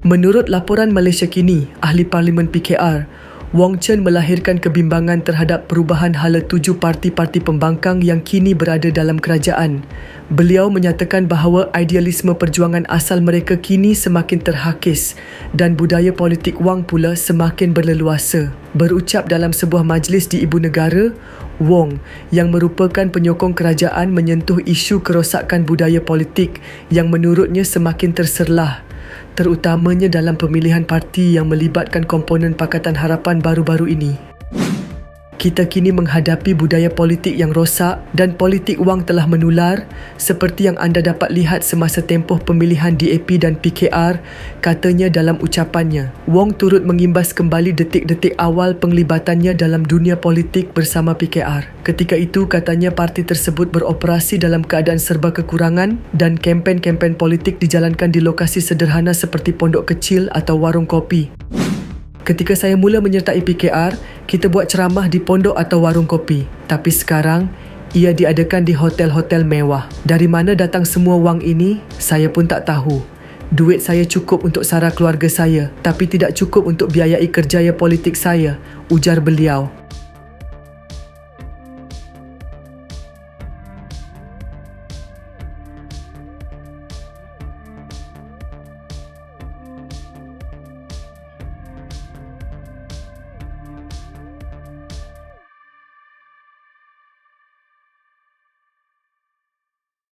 Menurut laporan Malaysia Kini, Ahli Parlimen PKR, Wong Chen melahirkan kebimbangan terhadap perubahan hala tuju parti-parti pembangkang yang kini berada dalam kerajaan. Beliau menyatakan bahawa idealisme perjuangan asal mereka kini semakin terhakis dan budaya politik Wang pula semakin berleluasa. Berucap dalam sebuah majlis di Ibu Negara, Wong yang merupakan penyokong kerajaan menyentuh isu kerosakan budaya politik yang menurutnya semakin terserlah terutamanya dalam pemilihan parti yang melibatkan komponen Pakatan Harapan baru-baru ini. Kita kini menghadapi budaya politik yang rosak dan politik wang telah menular seperti yang anda dapat lihat semasa tempoh pemilihan DAP dan PKR katanya dalam ucapannya. Wong turut mengimbas kembali detik-detik awal penglibatannya dalam dunia politik bersama PKR. Ketika itu katanya parti tersebut beroperasi dalam keadaan serba kekurangan dan kempen-kempen politik dijalankan di lokasi sederhana seperti pondok kecil atau warung kopi. Ketika saya mula menyertai PKR, kita buat ceramah di pondok atau warung kopi. Tapi sekarang, ia diadakan di hotel-hotel mewah. Dari mana datang semua wang ini, saya pun tak tahu. Duit saya cukup untuk sara keluarga saya, tapi tidak cukup untuk biayai kerjaya politik saya, ujar beliau.